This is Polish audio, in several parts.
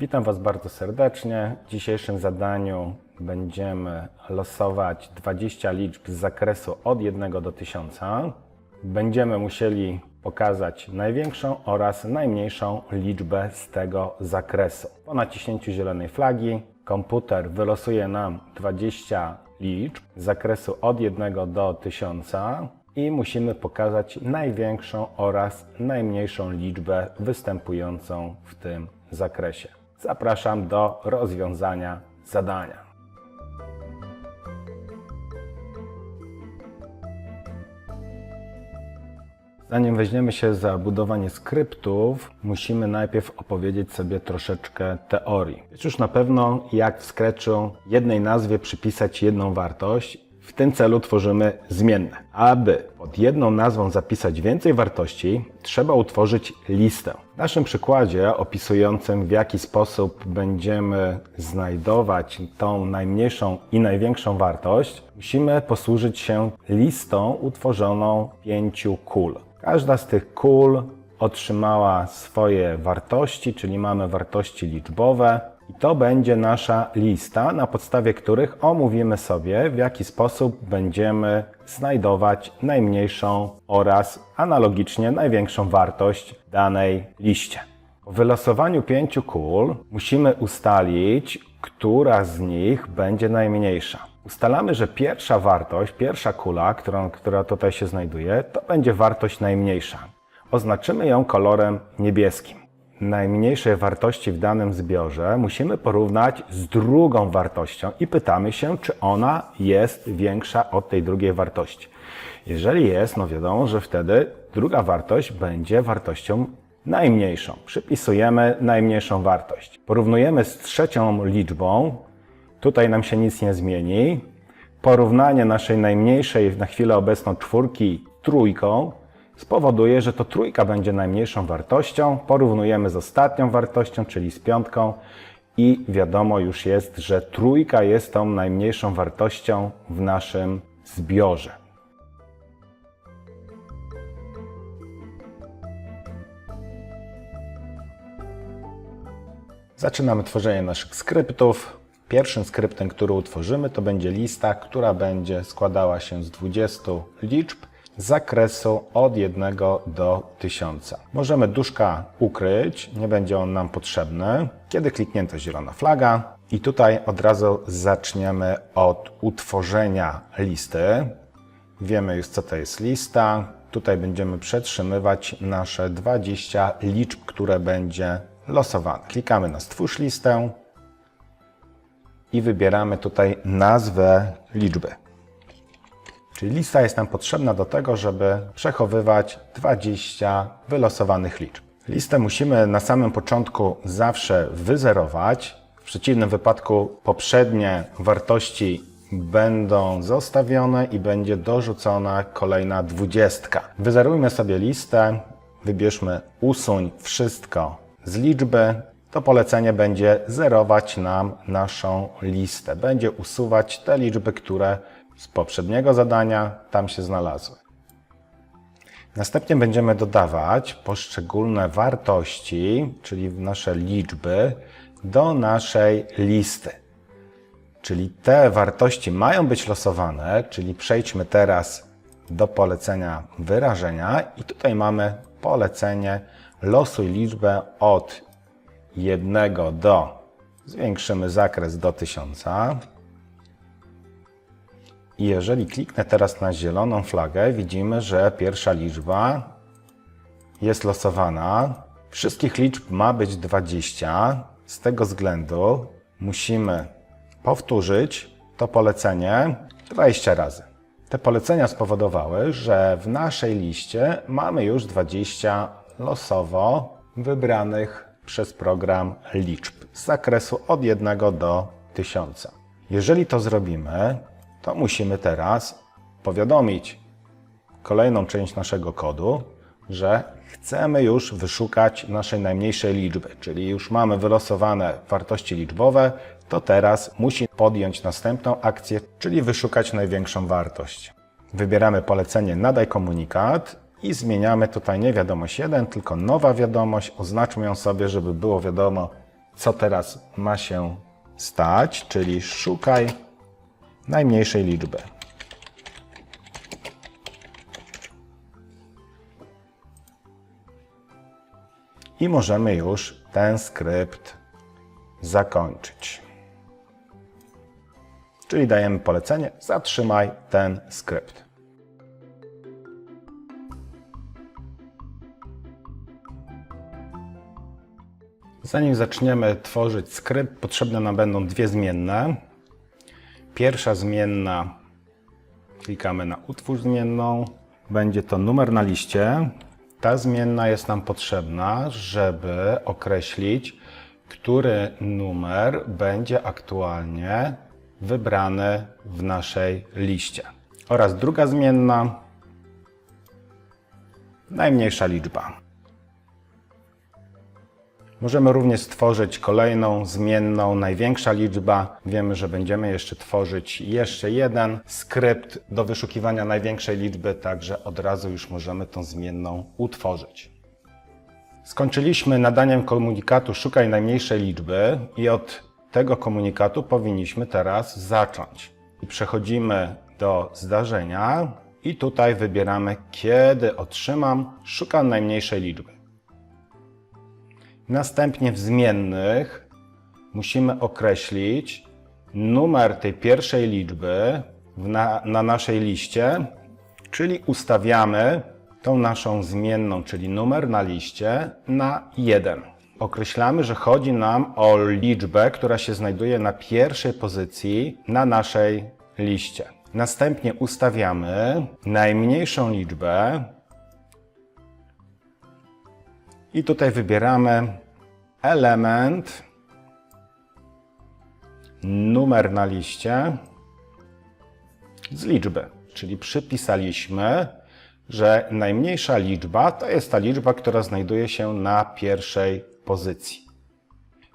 Witam Was bardzo serdecznie. W dzisiejszym zadaniu będziemy losować 20 liczb z zakresu od 1 do 1000. Będziemy musieli pokazać największą oraz najmniejszą liczbę z tego zakresu. Po naciśnięciu zielonej flagi komputer wylosuje nam 20 liczb z zakresu od 1 do 1000 i musimy pokazać największą oraz najmniejszą liczbę występującą w tym zakresie. Zapraszam do rozwiązania zadania. Zanim weźmiemy się za budowanie skryptów, musimy najpierw opowiedzieć sobie troszeczkę teorii. Wiesz już na pewno, jak w Scratchu jednej nazwie przypisać jedną wartość. W tym celu tworzymy zmienne. Aby pod jedną nazwą zapisać więcej wartości, trzeba utworzyć listę. W naszym przykładzie opisującym w jaki sposób będziemy znajdować tą najmniejszą i największą wartość, musimy posłużyć się listą utworzoną pięciu kul. Każda z tych kul otrzymała swoje wartości, czyli mamy wartości liczbowe. I to będzie nasza lista, na podstawie których omówimy sobie, w jaki sposób będziemy znajdować najmniejszą oraz analogicznie największą wartość danej liście. Po wylosowaniu pięciu kul musimy ustalić, która z nich będzie najmniejsza. Ustalamy, że pierwsza wartość, pierwsza kula, którą, która tutaj się znajduje, to będzie wartość najmniejsza. Oznaczymy ją kolorem niebieskim najmniejszej wartości w danym zbiorze musimy porównać z drugą wartością i pytamy się, czy ona jest większa od tej drugiej wartości. Jeżeli jest, no wiadomo, że wtedy druga wartość będzie wartością najmniejszą. Przypisujemy najmniejszą wartość. Porównujemy z trzecią liczbą. Tutaj nam się nic nie zmieni. Porównanie naszej najmniejszej na chwilę obecną czwórki trójką spowoduje, że to trójka będzie najmniejszą wartością. Porównujemy z ostatnią wartością, czyli z piątką i wiadomo już jest, że trójka jest tą najmniejszą wartością w naszym zbiorze. Zaczynamy tworzenie naszych skryptów. Pierwszym skryptem, który utworzymy, to będzie lista, która będzie składała się z 20 liczb zakresu od 1 do 1000. Możemy duszka ukryć, nie będzie on nam potrzebny. Kiedy kliknięto zielona flaga i tutaj od razu zaczniemy od utworzenia listy. Wiemy już co to jest lista. Tutaj będziemy przetrzymywać nasze 20 liczb, które będzie losowane. Klikamy na stwórz listę i wybieramy tutaj nazwę liczby. Czyli lista jest nam potrzebna do tego, żeby przechowywać 20 wylosowanych liczb. Listę musimy na samym początku zawsze wyzerować. W przeciwnym wypadku poprzednie wartości będą zostawione i będzie dorzucona kolejna dwudziestka. Wyzerujmy sobie listę, wybierzmy usuń wszystko z liczby. To polecenie będzie zerować nam naszą listę. Będzie usuwać te liczby, które z poprzedniego zadania tam się znalazły. Następnie będziemy dodawać poszczególne wartości, czyli nasze liczby, do naszej listy. Czyli te wartości mają być losowane, czyli przejdźmy teraz do polecenia wyrażenia i tutaj mamy polecenie losuj liczbę od 1 do, zwiększymy zakres do 1000. I jeżeli kliknę teraz na zieloną flagę, widzimy, że pierwsza liczba jest losowana. Wszystkich liczb ma być 20. Z tego względu musimy powtórzyć to polecenie 20 razy. Te polecenia spowodowały, że w naszej liście mamy już 20 losowo wybranych przez program liczb z zakresu od 1 do 1000. Jeżeli to zrobimy, to musimy teraz powiadomić kolejną część naszego kodu, że chcemy już wyszukać naszej najmniejszej liczby, czyli już mamy wylosowane wartości liczbowe, to teraz musi podjąć następną akcję, czyli wyszukać największą wartość. Wybieramy polecenie nadaj komunikat i zmieniamy tutaj nie wiadomość 1, tylko nowa wiadomość. Oznaczmy ją sobie, żeby było wiadomo, co teraz ma się stać, czyli szukaj najmniejszej liczby. I możemy już ten skrypt zakończyć. Czyli dajemy polecenie, zatrzymaj ten skrypt. Zanim zaczniemy tworzyć skrypt, potrzebne nam będą dwie zmienne. Pierwsza zmienna, klikamy na utwórz zmienną, będzie to numer na liście. Ta zmienna jest nam potrzebna, żeby określić, który numer będzie aktualnie wybrany w naszej liście. Oraz druga zmienna, najmniejsza liczba. Możemy również stworzyć kolejną zmienną, największa liczba. Wiemy, że będziemy jeszcze tworzyć jeszcze jeden skrypt do wyszukiwania największej liczby, także od razu już możemy tą zmienną utworzyć. Skończyliśmy nadaniem komunikatu szukaj najmniejszej liczby i od tego komunikatu powinniśmy teraz zacząć. I przechodzimy do zdarzenia i tutaj wybieramy kiedy otrzymam szukam najmniejszej liczby. Następnie w zmiennych musimy określić numer tej pierwszej liczby na, na naszej liście, czyli ustawiamy tą naszą zmienną, czyli numer na liście na 1. Określamy, że chodzi nam o liczbę, która się znajduje na pierwszej pozycji na naszej liście. Następnie ustawiamy najmniejszą liczbę i tutaj wybieramy element, numer na liście z liczby. Czyli przypisaliśmy, że najmniejsza liczba to jest ta liczba, która znajduje się na pierwszej pozycji.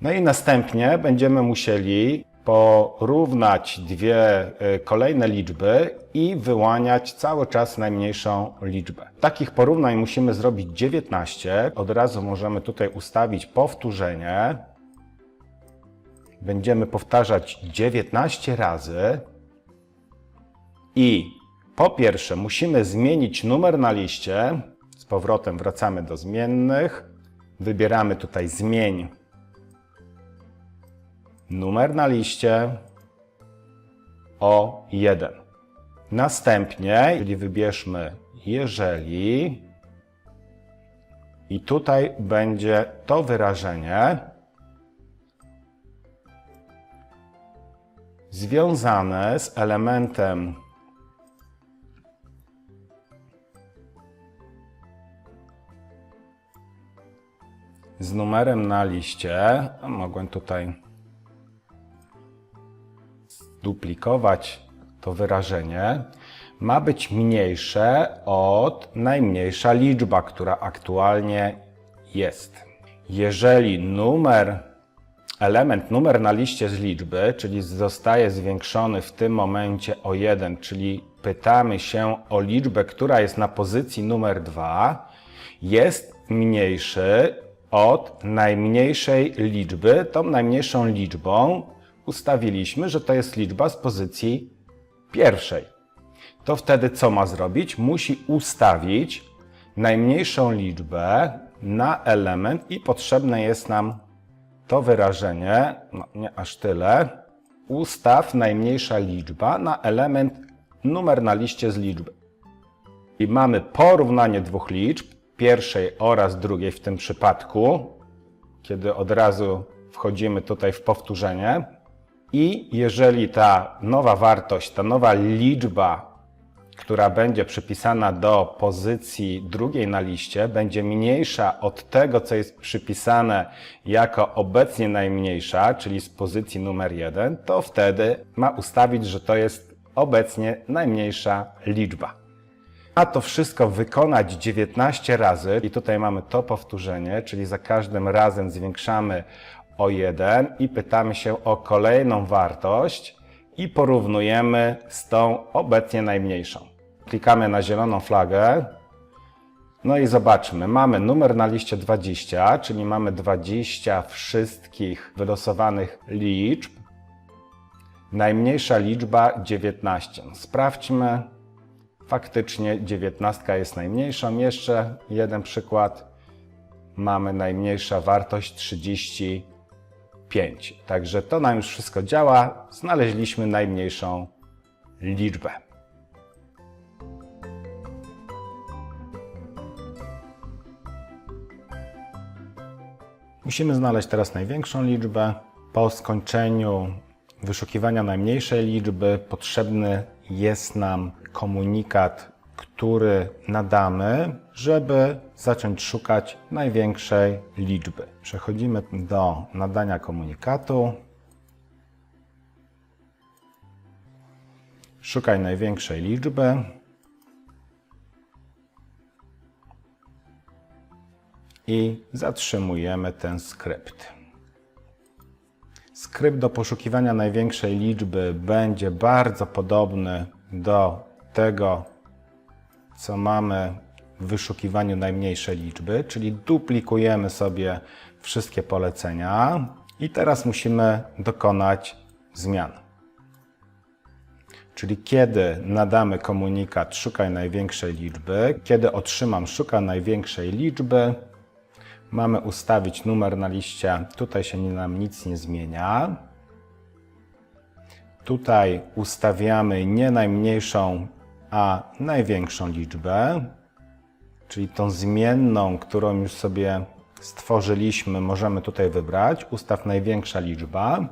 No i następnie będziemy musieli porównać dwie y, kolejne liczby i wyłaniać cały czas najmniejszą liczbę. Takich porównań musimy zrobić 19. Od razu możemy tutaj ustawić powtórzenie. Będziemy powtarzać 19 razy. I po pierwsze musimy zmienić numer na liście. Z powrotem wracamy do zmiennych. Wybieramy tutaj zmień numer na liście o 1. Następnie, czyli wybierzmy jeżeli i tutaj będzie to wyrażenie związane z elementem z numerem na liście. Mogłem tutaj duplikować to wyrażenie, ma być mniejsze od najmniejsza liczba, która aktualnie jest. Jeżeli numer, element numer na liście z liczby, czyli zostaje zwiększony w tym momencie o 1, czyli pytamy się o liczbę, która jest na pozycji numer 2, jest mniejszy od najmniejszej liczby. Tą najmniejszą liczbą ustawiliśmy, że to jest liczba z pozycji pierwszej. To wtedy co ma zrobić? Musi ustawić najmniejszą liczbę na element i potrzebne jest nam to wyrażenie, no nie aż tyle, ustaw najmniejsza liczba na element numer na liście z liczby. I mamy porównanie dwóch liczb, pierwszej oraz drugiej w tym przypadku, kiedy od razu wchodzimy tutaj w powtórzenie. I jeżeli ta nowa wartość, ta nowa liczba, która będzie przypisana do pozycji drugiej na liście, będzie mniejsza od tego, co jest przypisane jako obecnie najmniejsza, czyli z pozycji numer 1, to wtedy ma ustawić, że to jest obecnie najmniejsza liczba. Ma to wszystko wykonać 19 razy i tutaj mamy to powtórzenie, czyli za każdym razem zwiększamy o 1 i pytamy się o kolejną wartość i porównujemy z tą obecnie najmniejszą. Klikamy na zieloną flagę, No i zobaczmy, mamy numer na liście 20, czyli mamy 20 wszystkich wylosowanych liczb. Najmniejsza liczba 19. Sprawdźmy. Faktycznie 19 jest najmniejszą. Jeszcze jeden przykład. Mamy najmniejsza wartość 35. Także to nam już wszystko działa. Znaleźliśmy najmniejszą liczbę. Musimy znaleźć teraz największą liczbę. Po skończeniu wyszukiwania najmniejszej liczby potrzebny jest nam komunikat, który nadamy, żeby zacząć szukać największej liczby. Przechodzimy do nadania komunikatu. Szukaj największej liczby. i zatrzymujemy ten skrypt. Skrypt do poszukiwania największej liczby będzie bardzo podobny do tego, co mamy w wyszukiwaniu najmniejszej liczby, czyli duplikujemy sobie wszystkie polecenia i teraz musimy dokonać zmian. Czyli kiedy nadamy komunikat szukaj największej liczby, kiedy otrzymam szukaj największej liczby, Mamy ustawić numer na liście. Tutaj się nam nic nie zmienia. Tutaj ustawiamy nie najmniejszą, a największą liczbę. Czyli tą zmienną, którą już sobie stworzyliśmy, możemy tutaj wybrać. Ustaw największa liczba.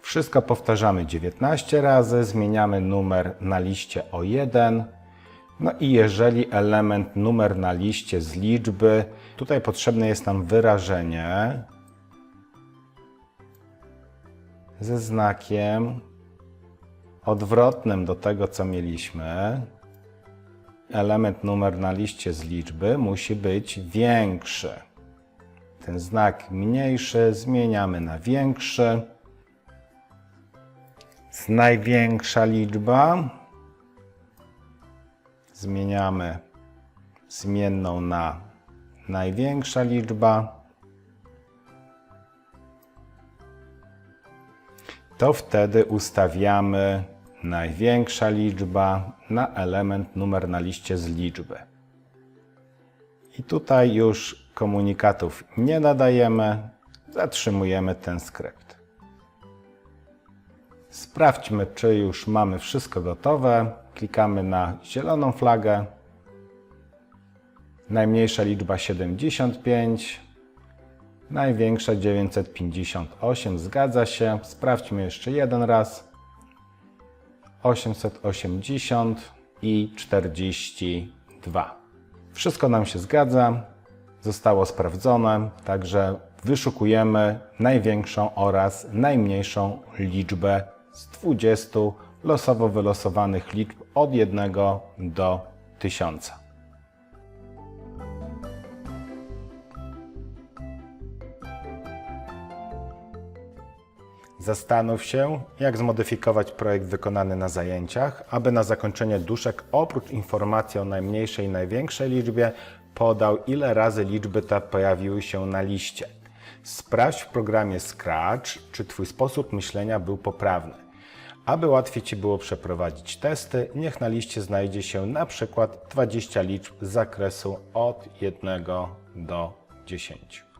Wszystko powtarzamy 19 razy, zmieniamy numer na liście o 1 no i jeżeli element numer na liście z liczby, tutaj potrzebne jest nam wyrażenie ze znakiem odwrotnym do tego, co mieliśmy. Element numer na liście z liczby musi być większy. Ten znak mniejszy zmieniamy na większy. Z największa liczba zmieniamy zmienną na największa liczba, to wtedy ustawiamy największa liczba na element numer na liście z liczby. I tutaj już komunikatów nie nadajemy, zatrzymujemy ten skrypt. Sprawdźmy, czy już mamy wszystko gotowe. Klikamy na zieloną flagę. Najmniejsza liczba 75. Największa 958. Zgadza się. Sprawdźmy jeszcze jeden raz. 880 i 42. Wszystko nam się zgadza. Zostało sprawdzone, także wyszukujemy największą oraz najmniejszą liczbę z 20 losowo wylosowanych liczb od 1 do 1000. Zastanów się, jak zmodyfikować projekt wykonany na zajęciach, aby na zakończenie duszek oprócz informacji o najmniejszej i największej liczbie podał, ile razy liczby te pojawiły się na liście. Sprawdź w programie Scratch, czy Twój sposób myślenia był poprawny. Aby łatwiej Ci było przeprowadzić testy, niech na liście znajdzie się na przykład 20 liczb z zakresu od 1 do 10.